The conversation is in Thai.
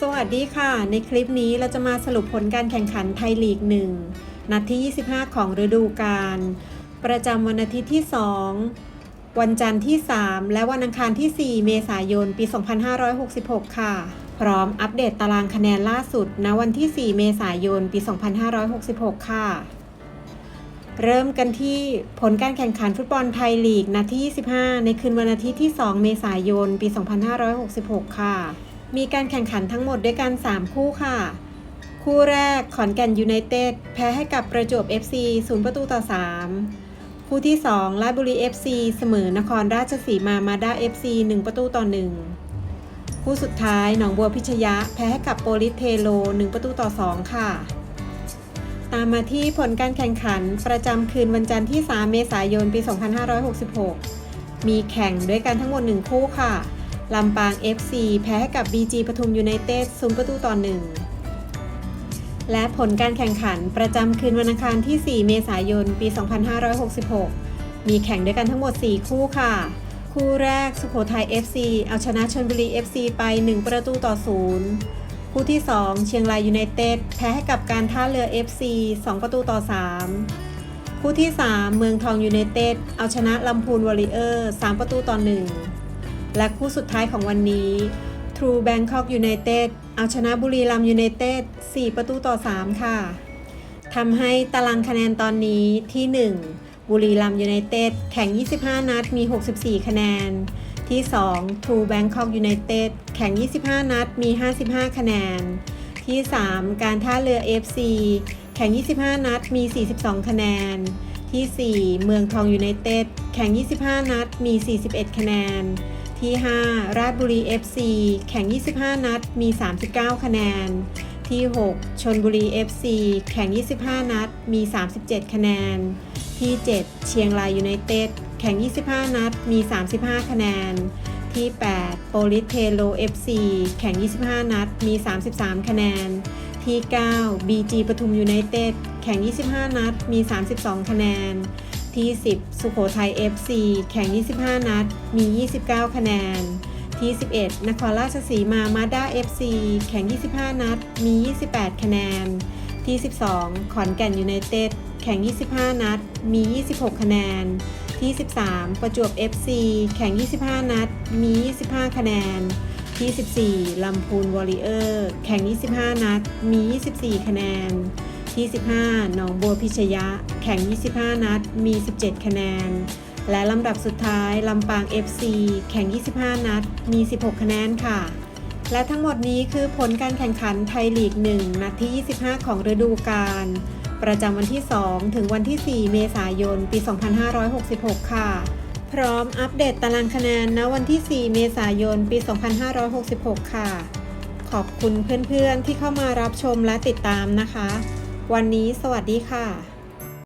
สวัสดีค่ะ ในคลิปนี้เราจะมาสรุปผลการแข่งขันไทยลีก 1 นัดที่ 25 ของฤดูกาลประจำวันอาทิตย์ที่ 2 วันจันทร์ที่ 3 และวันอังคารที่ 4 เมษายน ปี 2566 ค่ะ พร้อมอัปเดตตารางคะแนนล่าสุดณวันที่ 4 เมษายน ปี 2566 ค่ะ เริ่มกันที่ผลการแข่งขันฟุตบอลไทยลีกนัดที่ 25 ในคืนวันอาทิตย์ที่ 2 เมษายน ปี 2566 ค่ะ มีการแข่งขันทั้งหมดด้วยกัน 3 คู่ค่ะ คู่แรกขอนแก่นยูไนเต็ดแพ้ให้กับประจวบ FC 0 ประตูต่อ 3 คู่ที่ 2ราชบุรี FC เสมอนครราชสีมามาด้า FC 1 ประตูต่อ 1 คู่สุดท้ายหนองบัวพิชยะ แพ้ให้กับโปลิสเทโล 1 ประตูต่อ 2 ค่ะ ตามมาที่ผลการแข่งขันประจำคืนวันจันทร์ที่ 3 เมษายน ปี 2566 มีแข่งด้วยกันทั้งหมด 1 คู่ค่ะ ลำปาง FC แพ้ให้กับ BG ปทุมยูไนเต็ด0ประตูต่อ1และผลการแข่งขันประจำคืนวันอังคารที่ 4 เมษายน ปี 2566 มีแข่งด้วยกันทั้งหมด 4 คู่ค่ะ คู่แรกสุโขทัย FC เอาชนะชลบุรี FC ไป 1 ประตูต่อ 0 คู่ที่ 2 เชียงรายยูไนเต็ดแพ้ให้กับการท่าเรือ FC 2 ประตูต่อ 3 คู่ที่ 3 เมืองทองยูไนเต็ดเอาชนะลำพูนวอริเออร์ 3 ประตูต่อ 1 และคู่สุดท้ายของวันนี้ True Bangkok United เอาชนะบุรีรัมย์ยูไนเต็ด4ประตูต่อ 3 ค่ะทำให้ตารางคะแนนตอนนี้ที่ 1 บุรีรัมย์ยูไนเต็ดแข่ง 25 นัดมี 64 คะแนน ที่ 2 True Bangkok United แข่ง 25 นัดมี 55 คะแนน ที่ 3 การท่าเรือ FC แข่ง 25 นัดมี 42 คะแนน ที่ 4 เมืองทองยูไนเต็ดแข่ง 25 นัดมี 41 คะแนน ที่ 5 ราชบุรี FC แข่ง 25 นัด มี 39 คะแนน ที่ 6 ชนบุรี FC แข่ง 25 นัด มี 37 คะแนน ที่ 7 เชียงรายยูไนเต็ด แข่ง 25 นัด มี 35 คะแนน ที่ 8 โปลิสเทโล FC แข่ง 25 นัด มี 33 คะแนน ที่ 9 BG ปทุมยูไนเต็ด แข่ง 25 นัด มี 32 คะแนน ที่ 10 สุโขทัย FC แข่ง 25 นัด มี 29 คะแนน ที่ 11 นครราชสีมา มาด้า FC แข่ง 25 นัด มี 28 คะแนน ที่ 12 ขอนแก่นยูไนเต็ด แข่ง 25 นัด มี 26 คะแนน ที่ 13 ประจวบ FC แข่ง 25 นัด มี 25 คะแนน ที่ 14 ลำพูนวอริเออร์ แข่ง 25 นัด มี 24 คะแนน ที่15หนองบัวพิชยะ แข่ง 25 นัด มี 17 คะแนน และลำดับสุดท้าย ลำปาง FC แข่ง 25 นัด มี 16 คะแนนค่ะ และทั้งหมดนี้คือผลการแข่งขันไทยลีก 1 นัดที่ 25 ของฤดูกาล ประจำวันที่ 2 ถึงวันที่ 4 เมษายน ปี 2566 ค่ะ พร้อมอัปเดตตารางคะแนนณวันที่ 4 เมษายน ปี 2566 ค่ะขอบคุณเพื่อนๆที่เข้ามารับชมและติดตามนะคะ วันนี้สวัสดีค่ะ